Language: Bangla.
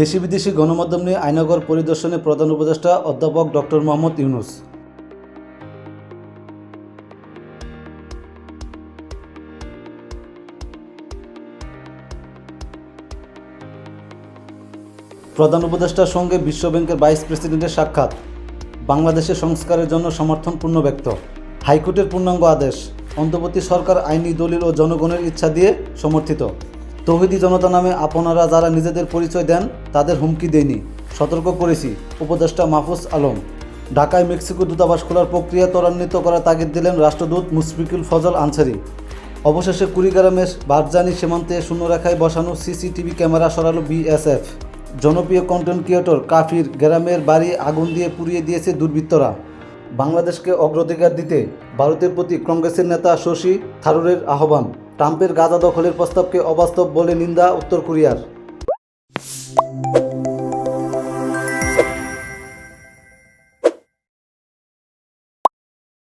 দেশি বিদেশি গণমাধ্যম নিয়ে আইনগর পরিদর্শনে প্রধান উপদেষ্টা অধ্যাপক ডক্টর মোহাম্মদ ইউনুস। প্রধান উপদেষ্টার সঙ্গে বিশ্বব্যাংকের ভাইস প্রেসিডেন্টের সাক্ষাৎ। বাংলাদেশের সংস্কারের জন্য সমর্থন পূর্ণ ব্যক্ত। হাইকোর্টের পূর্ণাঙ্গ আদেশ। অন্তর্বর্তী সরকার আইনি দলিল ও জনগণের ইচ্ছা দিয়ে সমর্থিত। তৌহিদি জনতা নামে আপনারা যারা নিজেদের পরিচয় দেন, তাদের হুমকি দেয়নি সতর্ক করেছি, উপদেষ্টা মাহফুজ আলম। ঢাকায় মেক্সিকো দূতাবাস খোলার প্রক্রিয়া ত্বরান্বিত করার তাগিদ দিলেন রাষ্ট্রদূত মুশফিকুল ফজল আনসারি। অবশেষে কুড়িগ্রামের বারজানি সীমান্তে শূন্যরেখায় বসানো সিসিটিভি ক্যামেরা সরালো বিএসএফ। জনপ্রিয় কন্টেন্ট ক্রিয়েটর কাফির গ্রামের বাড়ি আগুন দিয়ে পুড়িয়ে দিয়েছে দুর্বৃত্তরা। বাংলাদেশকে অগ্রাধিকার দিতে ভারতের প্রতি কংগ্রেসের নেতা শশী থারুরের আহ্বান। ট্রাম্পের গাজা দখলের প্রস্তাবকে অবাস্তব বলে নিন্দা উত্তর কোরিয়ার।